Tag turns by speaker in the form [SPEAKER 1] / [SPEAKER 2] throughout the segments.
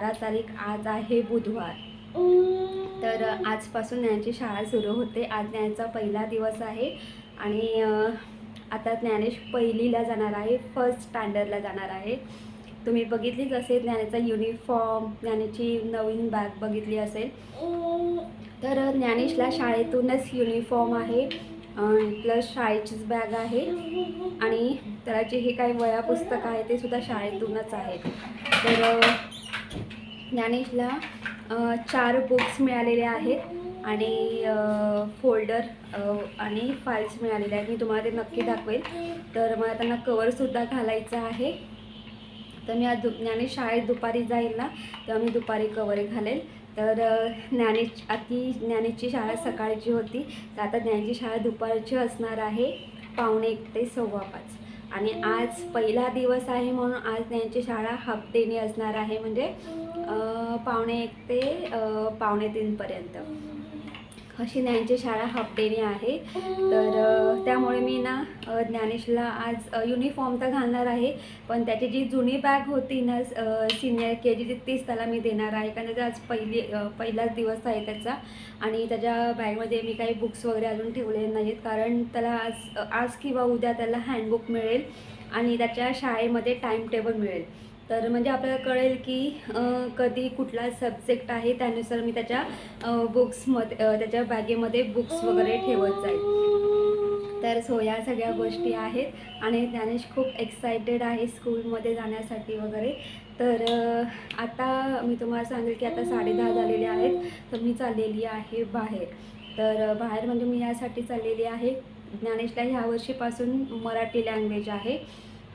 [SPEAKER 1] बारा तारीख आज आहे बुधवार. तर आजपासून ज्ञानची शाळा सुरू होते. आज ज्ञानचा पहिला दिवस आहे आणि आता ज्ञानेश पहिलीला जाणार आहे फर्स्ट स्टँडर्डला जाणार आहे. तुम्ही बघितलीच असेल ज्ञानेचा युनिफॉर्म ज्ञानेची नवीन बॅग बघितली असेल. तर ज्ञानेशला शाळेतूनच युनिफॉर्म आहे प्लस शाळेचीच बॅग आहे. आणि त्याला जे हे काही वया पुस्तकं आहे ते सुद्धा शाळेतूनच आहेत. तर ज्ञानेशला चार बुक्स मिळालेले आहेत आणि फोल्डर आणि फाईल्स मिळालेले आहेत. मी तुम्हाला ते नक्की दाखवेल. तर मला त्यांना कवरसुद्धा घालायचं आहे. तर मी आज दु ज्ञानेश शाळेत दुपारी जाईल ना तेव्हा मी दुपारी कवर घालेल. तर अ, ज्ञानेश आधी ज्ञानेशची शाळा सकाळची होती. तर आता ज्ञानेची शाळा दुपारची असणार आहे पावणे एक ते सव्वा पाच. आणि आज पहिला दिवस आहे म्हणून आज त्यांची शाळा हाफ डेनी असणार आहे. म्हणजे पावणे एक ते पावणे तीनपर्यंत. अशी ज्ञानची शाळा हाफ आहे. तर त्यामुळे मी ना ज्ञानेशला आज युनिफॉर्म तर घालणार आहे पण त्याची जी जुनी बॅग होती ना सिनियर के जीची तीच त्याला मी देणार आहे. कारण त्याचा आज पहिली पहिलाच दिवस आहे त्याचा. आणि त्याच्या बॅगमध्ये मी काही बुक्स वगैरे अजून ठेवलेले नाहीत. कारण त्याला आज आज किंवा उद्या त्याला हँडबुक मिळेल. आणि त्याच्या शाळेमध्ये टाईम टेबल मिळेल. तर म्हणजे आपल्याला कळेल की कधी कुठला सब्जेक्ट आहे त्यानुसार मी त्याच्या बुक्समध्ये त्याच्या बॅगेमध्ये बुक्स वगैरे ठेवत जाईल. तर सो या सगळ्या गोष्टी आहेत आणि ज्ञानेश खूप एक्सायटेड आहे स्कूलमध्ये जाण्यासाठी वगैरे. तर आता मी तुम्हाला सांगेल की आता साडेदहा झालेले आहेत तर मी चाललेली आहे बाहेर. तर बाहेर म्हणजे मी यासाठी चाललेली आहे. ज्ञानेशला ह्या वर्षीपासून मराठी लँग्वेज आहे.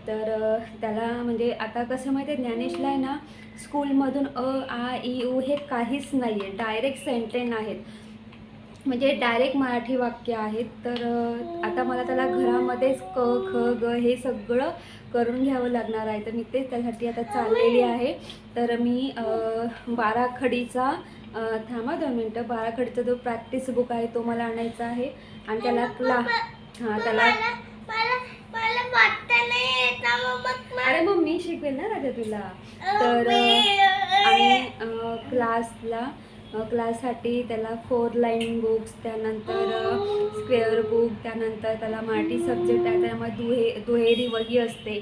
[SPEAKER 1] तर त्याला म्हणजे आता कसं माहिती आहे ज्ञानेशला आहे ना स्कूलमधून अ आ ई उ हे काहीच नाही आहे डायरेक्ट सेंटेन आहेत. म्हणजे डायरेक्ट मराठी वाक्य आहेत. तर आता मला त्याला घरामध्येच क ख ग हे सगळं करून घ्यावं लागणार आहे. तर मी तेच त्यासाठी आता चाललेली आहे. तर मी बाराखडीचा थांबा दोन मिनटं. बाराखडीचा जो प्रॅक्टिस बुक आहे तो मला आणायचा आहे. आणि त्याला क्ला हां त्याला
[SPEAKER 2] मला मला वाटतं नाही येत ना मग
[SPEAKER 1] अरे मग मी शिकवेल ना राजा तुला. तर आणि क्लासला क्लाससाठी त्याला फोर लाईन बुक्स त्यानंतर स्क्वेअर बुक त्यानंतर त्याला मराठी सब्जेक्ट आहे त्यामुळे दुहे दुहेरी वही असते.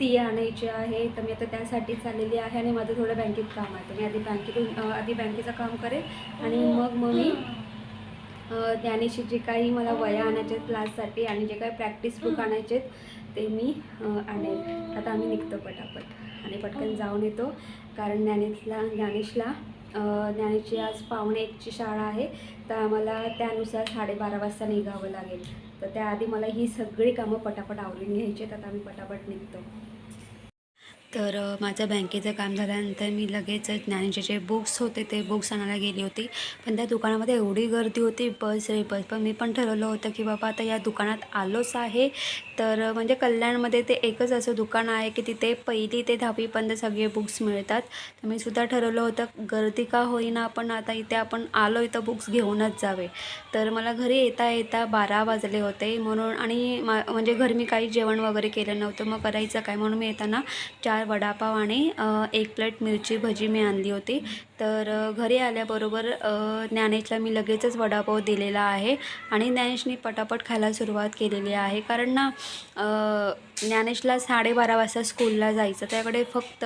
[SPEAKER 1] ती आणायची आहे तर मी आता त्यासाठी चाललेली आहे आणि माझं थोडं बँकेत काम आहे. तर मी आधी बँकेतून आधी बँकेचं काम करेल आणि मग मग मी ज्ञानेशी जे काही मला वया आणायचे आहेत क्लाससाठी आणि जे काही प्रॅक्टिस बुक आणायचे आहेत ते मी अ, आणेल आता आम्ही निघतो पटापट आणि पटकन जाऊन येतो. कारण ज्ञानेशला ज्ञानेशला ज्ञानेशची आज पावणे एकची शाळा आहे तर आम्हाला त्यानुसार साडेबारा वाजता निघावं लागेल. तर त्याआधी मला ही सगळी कामं पटापट आवरून घ्यायची आहेत. आता आम्ही पटापट निघतो. तर माझं बँकेचं काम झाल्यानंतर मी लगेच ज्ञानेचे जे बुक्स होते ते बुक्स आणायला गेली होती. पण त्या दुकानामध्ये एवढी गर्दी होती बस रे बस. पण मी पण ठरवलं होतं की बाबा आता या दुकानात आलोच आहे. तर म्हणजे कल्याणमध्ये ते एकच असं दुकान आहे की तिथे पहिली ते दहावीपर्यंत सगळे बुक्स मिळतात. तर मी सुद्धा ठरवलं होतं गर्दी का होईना आपण आता इथे आपण आलो इथं बुक्स घेऊनच जावे. तर मला घरी येता येता बारा वाजले होते. म्हणून आणि मा म्हणजे घरी मी काही जेवण वगैरे केलं नव्हतं. मग करायचं काय? म्हणून मी येताना चार वडापाव आणि एक प्लेट मिरची भजी मी आणली होती. तर घरी आल्याबरोबर ज्ञानेशला मी लगेचच वडापाव दिलेला आहे आणि ज्ञानेशने पटापट खायला सुरुवात केलेली आहे. कारण ना ज्ञानेशला साडेबारा वाजता स्कूलला जायचं. त्याकडे फक्त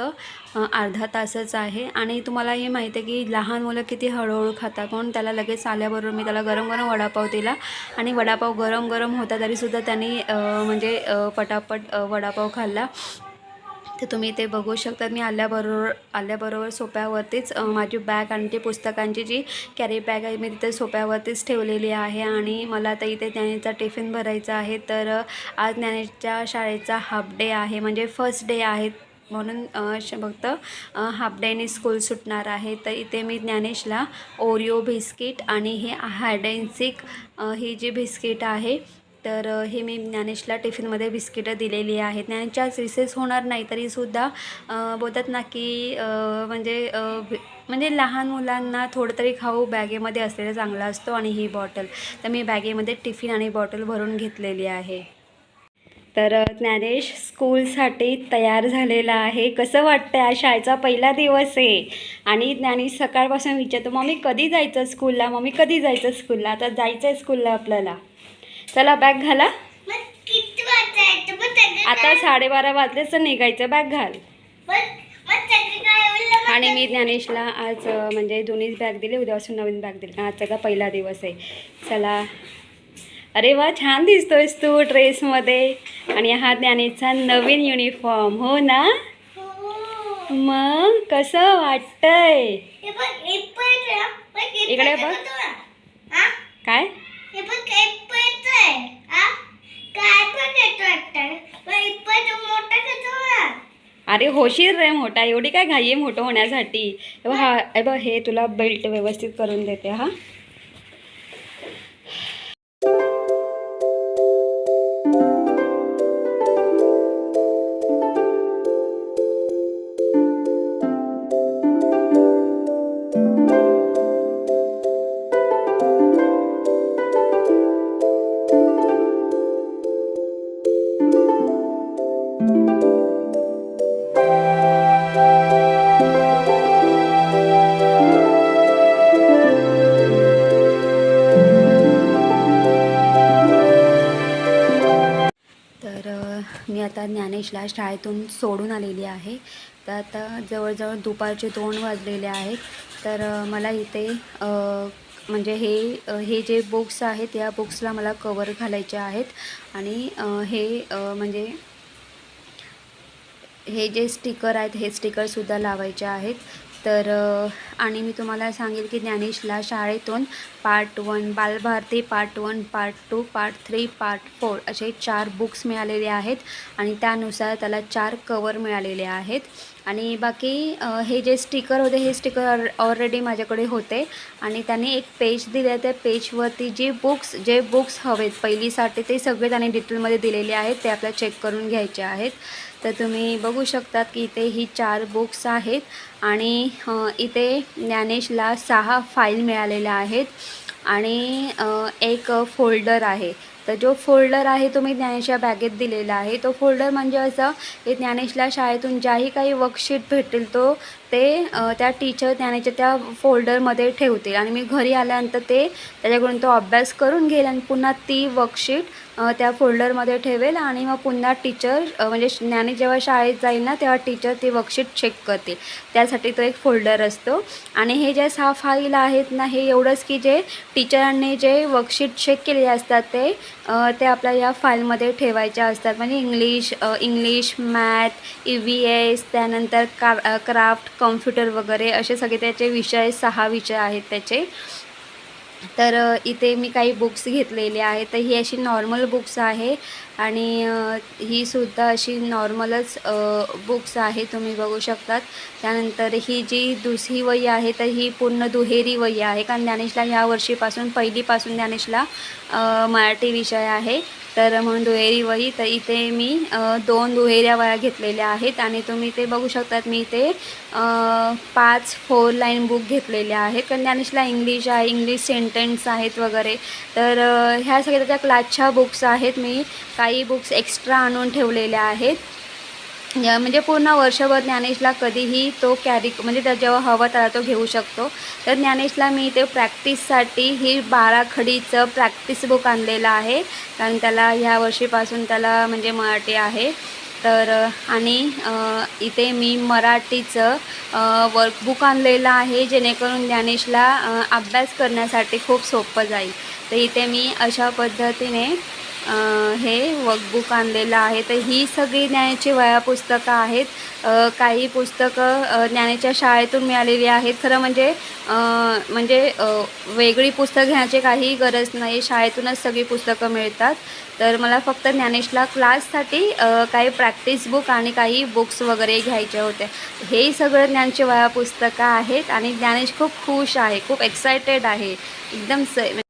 [SPEAKER 1] अर्धा तासच आहे. आणि तुम्हाला हे माहिती आहे की लहान मुलं किती हळूहळू खातात म्हणून त्याला लगेच आल्याबरोबर मी त्याला गरम गरम वडापाव दिला. आणि वडापाव गरम गरम होता तरीसुद्धा त्यांनी म्हणजे पटापट वडापाव खाल्ला. तर तुम्ही ते बघू शकता. मी आल्याबरोबर आल्याबरोबर सोप्यावरतीच माझी बॅग आणि ती पुस्तकांची जी कॅरी बॅग आहे मी तिथे सोप्यावरतीच ठेवलेली आहे आणि मला आता इथे ज्ञानेचा टिफिन भरायचा आहे. तर आज ज्ञानेच्या शाळेचा हाफ डे आहे म्हणजे फर्स्ट डे आहे म्हणून फक्त हाफ डेनी स्कूल सुटणार आहे. तर इथे मी ज्ञानेशला ओरिओ बिस्किट आणि हे हायड ही जी बिस्किट आहे तर हे मी ज्ञानेशला टिफिनमध्ये बिस्किटं दिलेली आहेत. ज्ञानेशच्या रिसेस होणार नाही तरीसुद्धा बोलतात ना की म्हणजे म्हणजे लहान मुलांना थोडं तरी खाऊ बॅगेमध्ये असलेला चांगला असतो आणि ही बॉटल. तर मी बॅगेमध्ये टिफिन आणि बॉटल भरून घेतलेली आहे. तर ज्ञानेश स्कूलसाठी तयार झालेला आहे. कसं वाटतं आहे शाळेचा पहिला दिवस आहे. आणि ज्ञानेश सकाळपासून विचारतो मम्मी कधी जायचं स्कूलला? मम्मी कधी जायचं स्कूलला? आता जायचं आहे स्कूलला आपल्याला. चला बॅग घाला. आता साडेबारा वाजलेच तर निघायचं बॅग घाल. आणि मी ज्ञानेशला आज म्हणजे दोन्हीच बॅग दिले उद्यापासून नवीन बॅग दिली. आज त्याचा पहिला दिवस आहे. चला. अरे वा छान दिसतोयस तू ड्रेसमध्ये. आणि हा ज्ञानेशचा नवीन युनिफॉर्म हो ना?
[SPEAKER 2] हो.
[SPEAKER 1] मग कसं वाटतंय? इकडे बघ. काय
[SPEAKER 2] हे बघ, हे पण आहे. हा? काय पण येतो वाटतं. बघ, हे पण मोठं येतो ना.
[SPEAKER 1] अरे होशील रे मोठा एवढी काय घाई आहे मोठं होण्यासाठी. हा हे बघ हे तुला बेल्ट व्यवस्थित करून देते हा. आता ज्ञानेशला शाळेतून सोडून आलेली आहे. तर आता जवळजवळ दुपारचे दोन वाजलेले आहेत. तर मला इथे म्हणजे हे हे जे बुक्स आहेत या बुक्सला मला कवर घालायचे आहेत. आणि हे म्हणजे हे जे स्टिकर आहेत हे स्टिकरसुद्धा लावायचे आहेत. तर आणि मी तुम्हाला सांगेल की ज्ञानेशला शाळेतून part one Balbharati part one part two part three part four असे चार बुक्स मिळालेले आहेत आणि त्यानुसार त्याला चार कवर मिळालेले आहेत. आणि बाकी हे जे स्टिकर होते हे स्टिकर ऑलरेडी माझ्याकडे होते आणि त्याने एक पेज दिले त्या पेजवरती जे बुक्स जे बुक्स हवेत पहिलीसाठी ते सगळे त्याने डिटेलमध्ये दिलेले आहेत. ते आपल्याला चेक करून घ्यायचे आहेत. तर तुम्ही बघू शकतात की इथे ही चार बुक्स आहेत आणि इथे ज्ञानेशला सहा फाईल मिळालेल्या आहेत आणि एक फोल्डर आहे. तर जो फोल्डर आहे तो मी ज्ञानेशच्या बॅगेत दिलेला आहे. तो फोल्डर म्हणजे असं की ज्ञानेशला शाळेतून ज्याही काही वर्कशीट भेटेल तो ते त्या टीचर ज्ञानेशच्या त्या फोल्डरमध्ये ठेवतील. आणि मी घरी आल्यानंतर ते त्याच्याकडून तो अभ्यास करून घेईल आणि पुन्हा ती वर्कशीट त्या फोल्डरमध्ये ठेवेल आणि मग पुन्हा टीचर म्हणजे ज्ञानी जेव्हा शाळेत जाईल ना तेव्हा टीचर ती वर्कशीट चेक करतील. त्यासाठी तो एक फोल्डर असतो. आणि हे जे सहा फाईल आहेत ना हे एवढंच की जे टीचरांनी जे वर्कशीट चेक केलेले असतात ते ते आपल्या या फाईलमध्ये ठेवायचे असतात. म्हणजे English English math E V S त्यानंतर का क्राफ्ट कम्प्युटर वगैरे असे सगळे त्याचे विषय सहा विषय आहेत त्याचे. तर इथे मी काही बुक्स घेतलेले आहेत. तर ही अशी नॉर्मल बुक्स आहे आणि ही सुद्धा अशी नॉर्मलच बुक्स आहे. तुम्ही बघू शकतात. त्यानंतर ही जी दुसरी वही आहे तर ही पूर्ण दुहेरी वही आहे. कारण ज्ञानेशला ह्या वर्षीपासून पहिलीपासून ज्ञानेशला मराठी विषय आहे. तर म्हणून दुहेरी वही तर इथे मी दोन दुहेऱ्या वया घेतलेल्या आहेत आणि तुम्ही ते बघू शकतात. मी इथे पाच फोर लाईन बुक घेतलेल्या आहेत. कारण ज्ञानेशला इंग्लिश आहे इंग्लिश सेंटेन्स आहेत वगैरे. तर ह्या सगळ्या त्याच्या क्लासच्या बुक्स आहेत. मी काही बुक्स एक्स्ट्रा आणून ठेवलेल्या आहेत. म्हणजे पूर्ण वर्षभर ज्ञानेशला कधीही तो कॅरी म्हणजे त्या जेव्हा हवा त्याला तो घेऊ शकतो. तर ज्ञानेशला मी ते प्रॅक्टिससाठी ही बारा खडीचं प्रॅक्टिस बुक आणलेलं आहे. कारण त्याला ह्या वर्षीपासून त्याला म्हणजे मराठी आहे. तर आणि इथे मी मराठीचं वर्कबुक आणलेलं आहे जेणेकरून ज्ञानेशला अभ्यास करण्यासाठी खूप सोपं जाईल. तर इथे मी अशा पद्धतीने हे वर्कबुक आणलेलं आहे. तर ही सगळी ज्ञानाची वया पुस्तकं आहेत काही पुस्तकं अ, ज्ञानाच्या शाळेतून मिळालेली आहेत. खरं म्हणजे म्हणजे वेगळी पुस्तक घेण्याची काही गरज नाही. शाळेतूनच सगळी पुस्तकं मिळतात. तर मला फक्त ज्ञानेशला क्लाससाठी काही प्रॅक्टिस बुक आणि काही बुक्स वगैरे घ्यायचे होते. हे सगळं ज्ञानची वया पुस्तकं आहेत आणि ज्ञानेश खूप खुश आहे. खूप एक्सायटेड आहे. एकदम स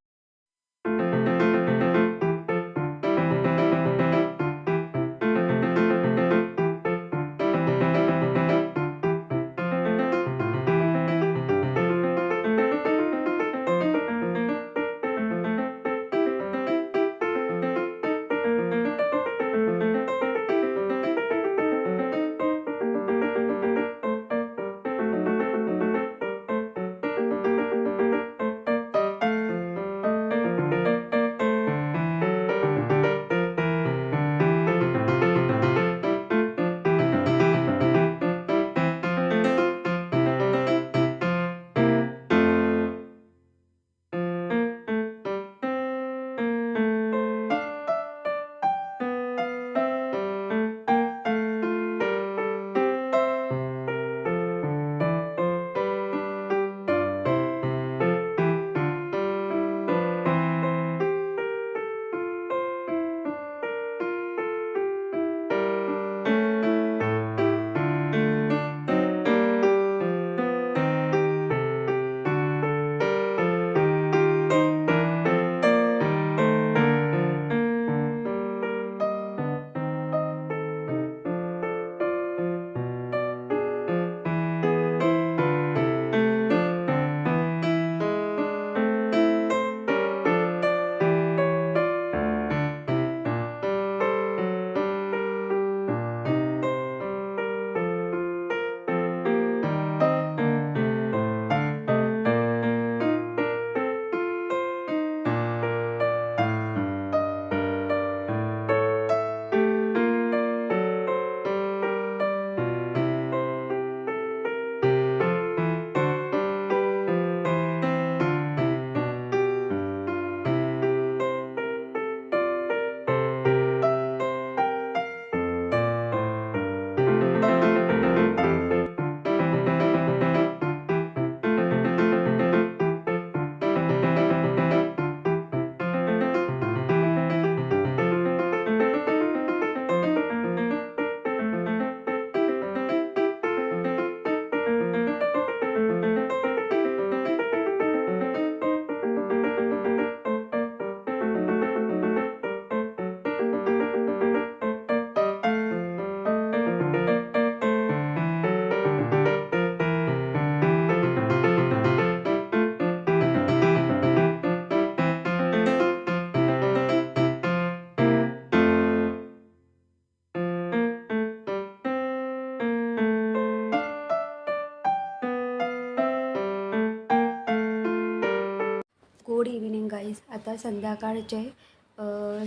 [SPEAKER 1] आता संध्याकाळचे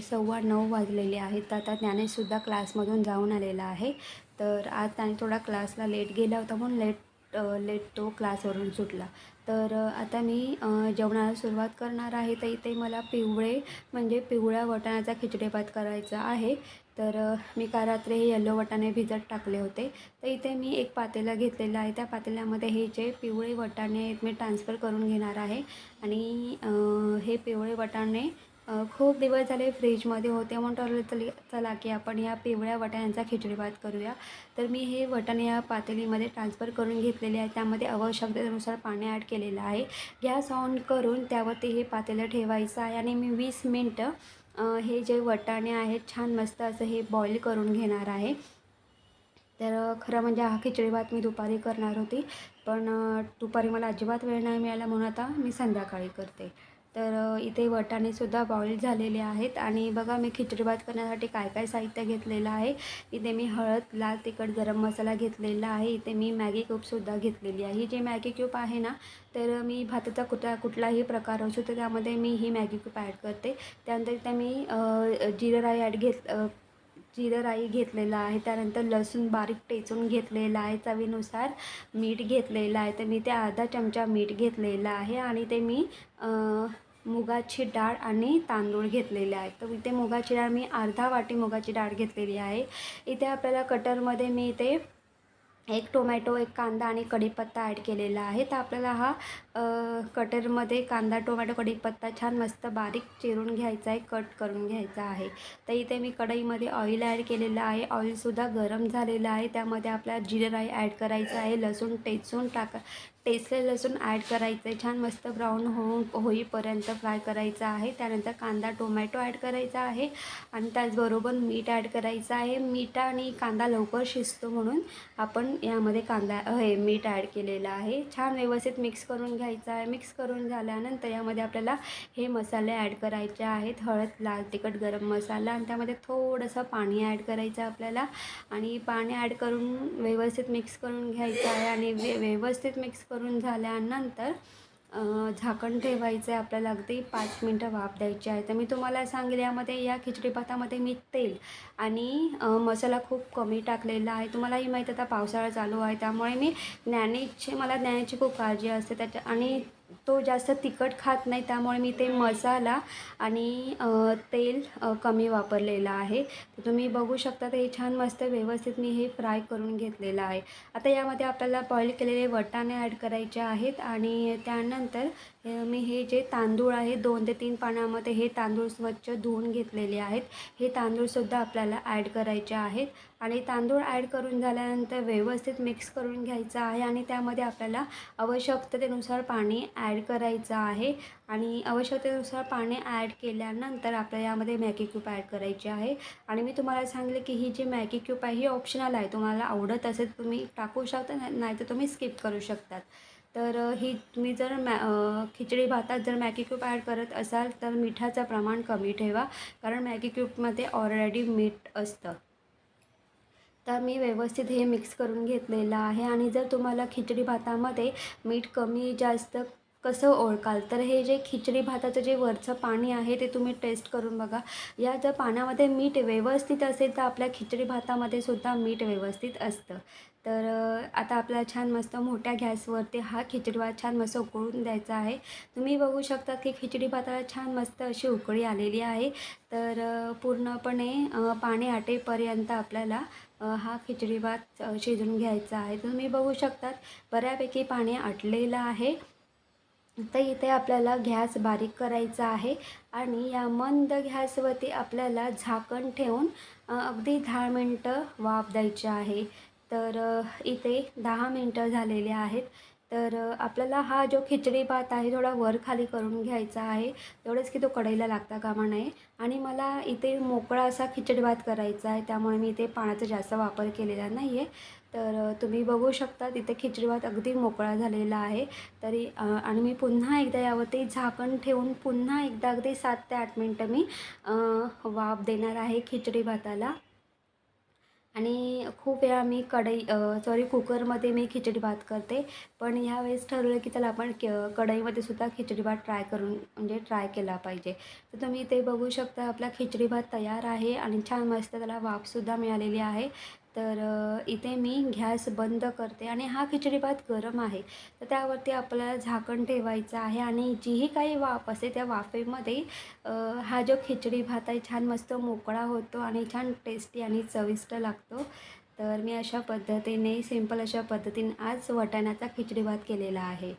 [SPEAKER 1] सव्वा नऊ वाजलेले आहेत. तर आता ज्ञानेशसुद्धा क्लासमधून जाऊन आलेला आहे. तर आज त्याने थोडा क्लासला लेट गेला होता म्हणून लेट लेट तो क्लासवरून सुटला. तर आता मी जेवणाला सुरुवात करणार आहे. तर इथे मला पिवळे म्हणजे पिवळ्या वटाण्याचा खिचडेपात भात करायचा आहे. तर मी काल रात्री हे येल्लो वटाणे भिजत टाकले होते. तर इथे मी एक पातेला घेतलेलं आहे. त्या पातेल्यामध्ये हे जे पिवळे वटाणे आहेत मी ट्रान्सफर करून घेणार आहे. आणि हे पिवळे वटाणे खूप दिवस झाले फ्रीजमध्ये होते. म्हणून ठरवलं चल चला की आपण या पिवळ्या वटाण्यांचा खिचडी भात करूया. तर मी हे वटाणे या पातेलीमध्ये ट्रान्सफर करून घेतलेले आहे त्यामध्ये आवश्यकतेनुसार पाणी ॲड केलेलं आहे. गॅस ऑन करून त्यावरती हे पातेलं ठेवायचं आहे. आणि मी वीस मिनटं हे जे वटाणे आहेत छान मस्त असं हे बॉईल करून घेणार आहे. तर खरं म्हणजे हा खिचडी भात मी दुपारी करणार होती. पण दुपारी मला अजिबात वेळ नाही मिळाला म्हणून आता मी संध्याकाळी करते. तर इथे वटाणेसुद्धा बॉईल झालेले आहेत. आणि बघा मी खिचडी भात करण्यासाठी काय काय साहित्य घेतलेलं आहे. इथे मी हळद लाल तिखट गरम मसाला घेतलेला आहे. इथे मी मॅगी क्यूबसुद्धा घेतलेली आहे. ही जी मॅगी क्यूब आहे ना तर मी भाताचा कुठला कुठलाही प्रकार असो तर त्यामध्ये मी ही मॅगी क्यूब ॲड करते. त्यानंतर इथे मी जिरं राई ॲड घेत जिरं राई घेतलेलं आहे. त्यानंतर लसूण बारीक टेचून घेतलेला आहे चवीनुसार. मीठ घेतलेलं आहे. तर मी ते अर्धा चमचा मीठ घेतलेलं आहे. आणि ते मी मुगाची डाळ आणि तांदूळ घेतलेले आहेत. तर इथे मुगाची डाळ मी अर्धा वाटी मुगाची डाळ घेतलेली आहे. इथे आपल्याला कटरमध्ये मी इथे एक टोमॅटो एक कांदा आणि कढीपत्ता ॲड केलेला आहे. तर आपल्याला हा कटरमध्ये कांदा टोमॅटो कढीपत्ता छान मस्त बारीक चिरून घ्यायचा आहे कट करून घ्यायचा आहे. तर इथे मी कढईमध्ये ऑइल ॲड केलेलं आहे. ऑइलसुद्धा गरम झालेलं आहे. त्यामध्ये आपल्याला जिरं राई ॲड करायचं आहे. लसूण टेचून टाका टेचले लसूण ॲड करायचं. आहे छान मस्त ब्राऊन होऊन होईपर्यंत फ्राय करायचं आहे. त्यानंतर कांदा टोमॅटो ॲड करायचा आहे. आणि त्याचबरोबर मीठ ॲड करायचं आहे. मीठ आणि कांदा लवकर शिजतो म्हणून आपण यामध्ये कांदा हे मीठ ॲड केलेलं आहे. छान व्यवस्थित मिक्स करून घ्यायचं आहे. मिक्स करून झाल्यानंतर यामध्ये आपल्याला हे मसाले ॲड करायचे आहेत. हळद लाल तिखट गरम मसाला आणि त्यामध्ये थोडंसं पाणी ॲड करायचं आहे आपल्याला. आणि पाणी ॲड करून व्यवस्थित मिक्स करून घ्यायचं आहे. आणि व्यवस्थित मिक्स करून झाल्यानंतर झाकण ठेवायचं आहे आपल्याला. अगदी पाच मिनटं वाफ द्यायची आहे. तर मी तुम्हाला सांगेल यामध्ये या खिचडी भातामध्ये मी तेल आणि मसाला खूप कमी टाकलेला आहे. तुम्हालाही माहीत आता पावसाळा चालू आहे. त्यामुळे मी ज्ञानेची मला ज्ञानेची खूप काळजी असते. त्याच्या आणि तो जास्त तिखट खात नाही त्यामुळे मी ते मसाला आणि तेल कमी वापरलेलं आहे. तर तुम्ही बघू शकता ते छान मस्त व्यवस्थित मी हे फ्राय करून घेतलेलं आहे. आता यामध्ये आपल्याला बॉईल केलेले वटाणे ॲड करायचे आहेत आणि त्यानंतर मी हे जे तांदूळ आहे दोन ते तीन पाण्यामध्ये हे तांदूळ स्वच्छ धुवून घेतलेले आहेत. हे तांदूळसुद्धा आपल्याला ॲड करायचे आहेत. आणि तांदूळ ॲड करून झाल्यानंतर व्यवस्थित मिक्स करून घ्यायचं आहे आणि त्यामध्ये आपल्याला आवश्यकतेनुसार पाणी ॲड करायचं आहे. आणि आवश्यकतेनुसार पाणी ॲड केल्यानंतर आपल्याला यामध्ये मॅगी क्यूब ॲड करायची आहे. आणि मी तुम्हाला सांगले की ही जी मॅगी क्यूब आहे ही ऑप्शनल आहे. तुम्हाला आवडत असेल तुम्ही टाकू शकता नाही नाही तर तुम्ही स्किप करू शकतात. तर ही तुम्ही जर मॅ खिचडी भातात जर मॅगी क्यूब ॲड करत असाल तर मिठाचं प्रमाण कमी ठेवा कारण मॅगी क्यूबमध्ये ऑलरेडी मीठ असतं. तर मी व्यवस्थित हे मिक्स करून घेतलेलं आहे आणि जर तुम्हाला खिचडी भातामध्ये मीठ कमी जास्त कसं ओळखाल तर हे जे खिचडी भाताचं जे वरचं पाणी आहे ते तुम्ही टेस्ट करून बघा. या जर पाण्यामध्ये मीठ व्यवस्थित असेल तर आपल्या खिचडी भातामध्ये सुद्धा मीठ व्यवस्थित असतं. तर आता आपला छान मस्त मोठ्या गॅसवरती हा खिचडी भात छान मस्त उकळून द्यायचा आहे. तुम्ही बघू शकता की खिचडी भाताला छान मस्त अशी उकळी आलेली आहे. तर पूर्णपणे पाणी आटेपर्यंत आपल्याला हा खिचडी भात शिजून शिजवून घ्यायचा आहे. तुम्ही बघू शकतात बऱ्यापैकी पाणी आटलेलं आहे. तर इथे आपल्याला गॅस बारीक करायचा आहे आणि या मंद गॅसवरती आपल्याला झाकण ठेवून अगदी दहा मिनटं वाफ द्यायची आहे. तर इथे दहा मिनटं झालेले आहेत. तर आपल्याला हा जो खिचडी भात आहे थोडा वर खाली करून घ्यायचा आहे. तेवढंच की तो कढईला लागता कामा नये. आणि मला इथे मोकळा असा खिचडी भात करायचा आहे. त्यामुळे मी इथे पाण्याचा जास्त वापर केलेला नाही आहे तर तुम्ही बघू शकता तिथे खिचडी भात अगदी मोकळा झालेला आहे. तरी आणि मी पुन्हा एकदा यावरती झाकण ठेवून पुन्हा एकदा अगदी सात ते आठ मिनटं मी वाफ देणार आहे खिचडी भाताला. आणि खूप वेळा मी कढई सॉरी कुकरमध्ये मी खिचडी भात करते. पण ह्यावेळेस ठरवलं की त्याला आपण क कढईमध्ये सुद्धा खिचडी भात ट्राय करून म्हणजे ट्राय केला पाहिजे. तर तुम्ही ते बघू शकता आपला खिचडी भात तयार आहे आणि छान मस्त त्याला वाफसुद्धा मिळालेली आहे. तर इथे मी गॅस बंद करते आणि हा खिचडी भात गरम आहे. तर त्यावरती आपल्याला झाकण ठेवायचं आहे आणि जीही काही वाफ असते त्या वाफेमध्ये हा जो खिचडी भात आहे छान मस्त मोकळा होतो आणि छान टेस्टी आणि चविष्ट लागतो. तर मी अशा पद्धतीने सिंपल अशा पद्धतीने आज वाटाण्याचा खिचडी भात केलेला आहे.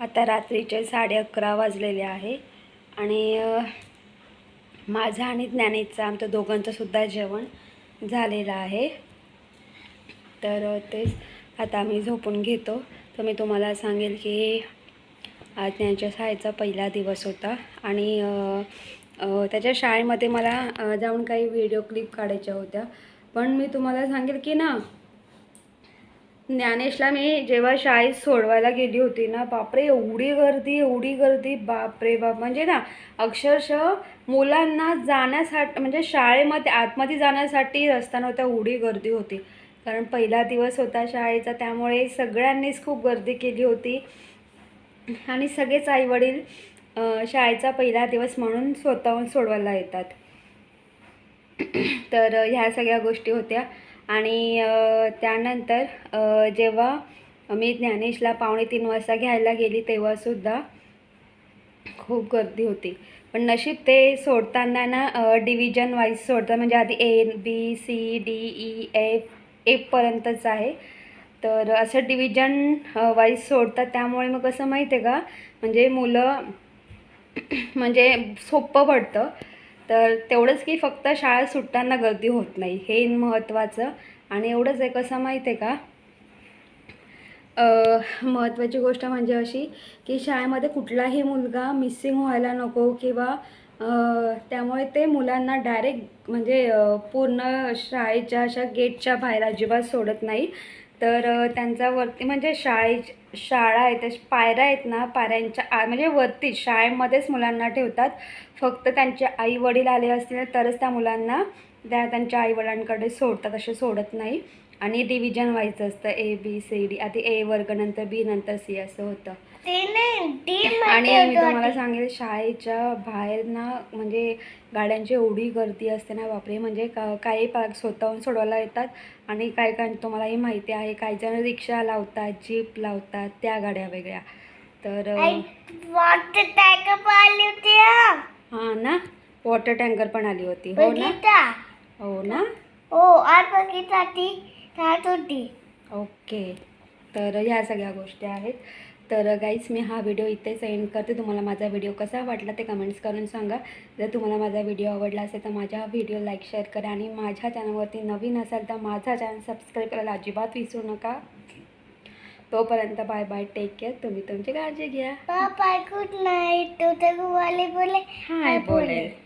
[SPEAKER 1] आता रात्रीचे साडे अकरा वाजलेले आहे. आणि माझा आणि ज्ञानीचा आमचं दोघांचंसुद्धा जेवण झालेलं आहे. तर तेच आता आम्ही झोपून घेतो. तर मी तुम्हाला सांगेल की आज त्यांच्या शाळेचा पहिला दिवस होता. आणि त्याच्या शाळेमध्ये मला जाऊन काही व्हिडिओ क्लिप काढायच्या होत्या. पण मी तुम्हाला सांगेल की ना ज्ञानेशला मी जेव्हा शाळेत सोडवायला गेली होती ना बापरे एवढी गर्दी एवढी गर्दी बापरे बाप. म्हणजे ना अक्षरशः मुलांना जाण्यासाठी म्हणजे शाळेमध्ये आतमध्ये जाण्यासाठी रस्ता नव्हता एवढी गर्दी होती. कारण पहिला दिवस होता शाळेचा त्यामुळे सगळ्यांनीच खूप गर्दी केली होती. आणि सगळेच आईवडील शाळेचा पहिला दिवस म्हणून स्वतःहून सोडवायला येतात. तर ह्या सगळ्या गोष्टी होत्या. आणि त्यानंतर जेव्हा मी ज्ञानेशला पावणे तीन वाजता घ्यायला गेली तेव्हासुद्धा खूप गर्दी होती. पण नशीब ते सोडताना ना डिव्हिजन वाईज सोडतात. म्हणजे आधी A B C D E e, F एफपर्यंतच आहे. तर असं डिव्हिजन वाईज सोडतात. त्यामुळे मग कसं माहिती आहे का? म्हणजे मुलं म्हणजे सोपं पडतं. तर तेवढंच की फक्त शाळा सुटताना गर्दी होत नाही. हे महत्त्वाचं. आणि एवढंच आहे कसं माहिती आहे का? महत्त्वाची गोष्ट म्हणजे अशी की शाळेमध्ये कुठलाही मुलगा मिसिंग व्हायला नको किंवा त्यामुळे ते मुलांना डायरेक्ट म्हणजे पूर्ण शाळेच्या अशा गेटच्या बाहेर अजिबात सोडत नाही. तर त्यांचा वरती म्हणजे शाळे शाळा आहे त्या पायऱ्या आहेत ना पायऱ्यांच्या आ म्हणजे वरती शाळेमध्येच मुलांना ठेवतात. फक्त त्यांचे आई वडील आले असतील तरच त्या मुलांना त्या त्यांच्या आईवडिलांकडे सोडतात असे सोडत नाही. आणि डिव्हिजन व्हायचं असतं ए बी सी डी आधी ए वर्ग नंतर बी नंतर सी असं होतं. आणि मी तुम्हाला. सांगेल शाळेच्या बाहेर ना म्हणजे गाड्यांची एवढी गर्दी असते ना बापरे म्हणजे का काही पार्क स्वतःहून सोडवायला येतात आणि काही काही तुम्हालाही माहिती आहे काही जण रिक्षा लावतात जीप लावतात त्या गाड्या वेगळ्या. तर अ,
[SPEAKER 2] आई, वॉटर टँकर आली होती हा.
[SPEAKER 1] ना? वॉटर टँकर पण आली होती हो ना? हो ना?
[SPEAKER 2] हो
[SPEAKER 1] ओके. तर ह्या सगळ्या गोष्टी आहेत. तर गाईज मी हा व्हिडिओ इथेच एंड करते. तुम्हाला माझा व्हिडिओ कसा वाटला ते कमेंट्स करून सांगा. जर तुम्हाला माझा व्हिडिओ आवडला असेल तर माझ्या व्हिडिओ लाईक शेअर करा आणि माझ्या चॅनलवरती नवीन असाल तर माझा चॅनल सबस्क्राईब करायला अजिबात विसरू नका. तोपर्यंत बाय बाय टेक केअर तुम्ही तुमची काळजी घ्या.
[SPEAKER 2] बाय गुड नाईट तो तर बोले. बोले.
[SPEAKER 1] हाय बोलेल